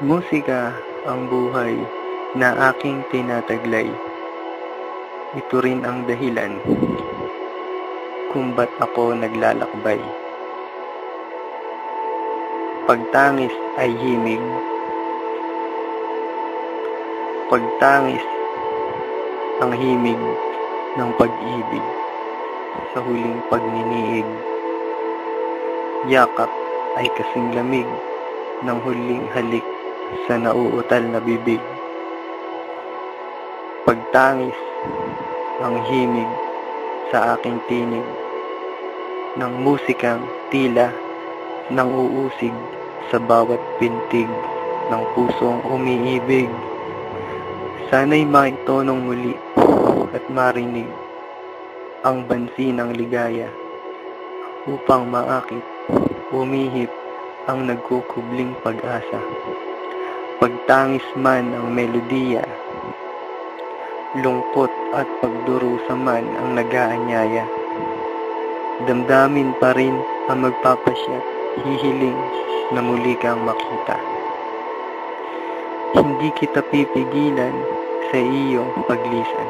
Musika ang buhay na aking tinataglay. Ito rin ang dahilan kung ba't ako naglalakbay. Pagtangis ay himig. Pagtangis ang himig ng pag-ibig sa huling pagniniig. Yakap ay kasing lamig ng huling halik sa nauutal na bibig. Pagtangis ang himig sa aking tinig ng musikang tila nang uusig sa bawat pintig ng pusong umiibig. Sana'y maitonong muli at marinig ang bansi ng ligaya upang maakit, umihip ang nagkukubling pag-asa. Pagtangis man ang melodiya, lungkot at pagdurusa man ang nagaanyaya. Damdamin pa rin ang magpapasya, hihiling na muli kang makita. Hindi kita pipigilan sa iyong paglisan,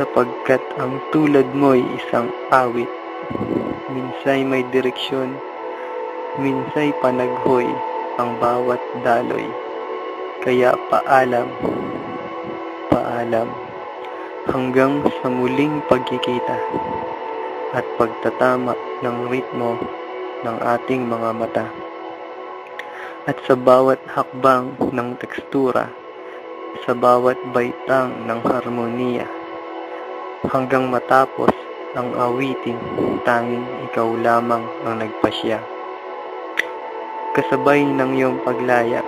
sapagkat ang tulad mo'y isang awit, minsay may direksyon, minsay panaghoy ang bawat daloy. Kaya paalam, paalam, hanggang sa muling pagkikita at pagtatama ng ritmo ng ating mga mata. At sa bawat hakbang ng tekstura, sa bawat baitang ng harmonia, hanggang matapos ang awitin, tanging ikaw lamang ang nagpasya. Kasabay ng iyong paglaya,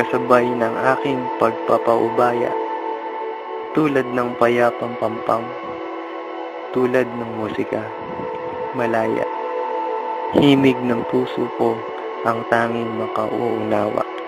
kasabay ng aking pagpapaubaya, tulad ng payapang pampam, tulad ng musika, malaya, himig ng puso ko ang tanging makauunawa.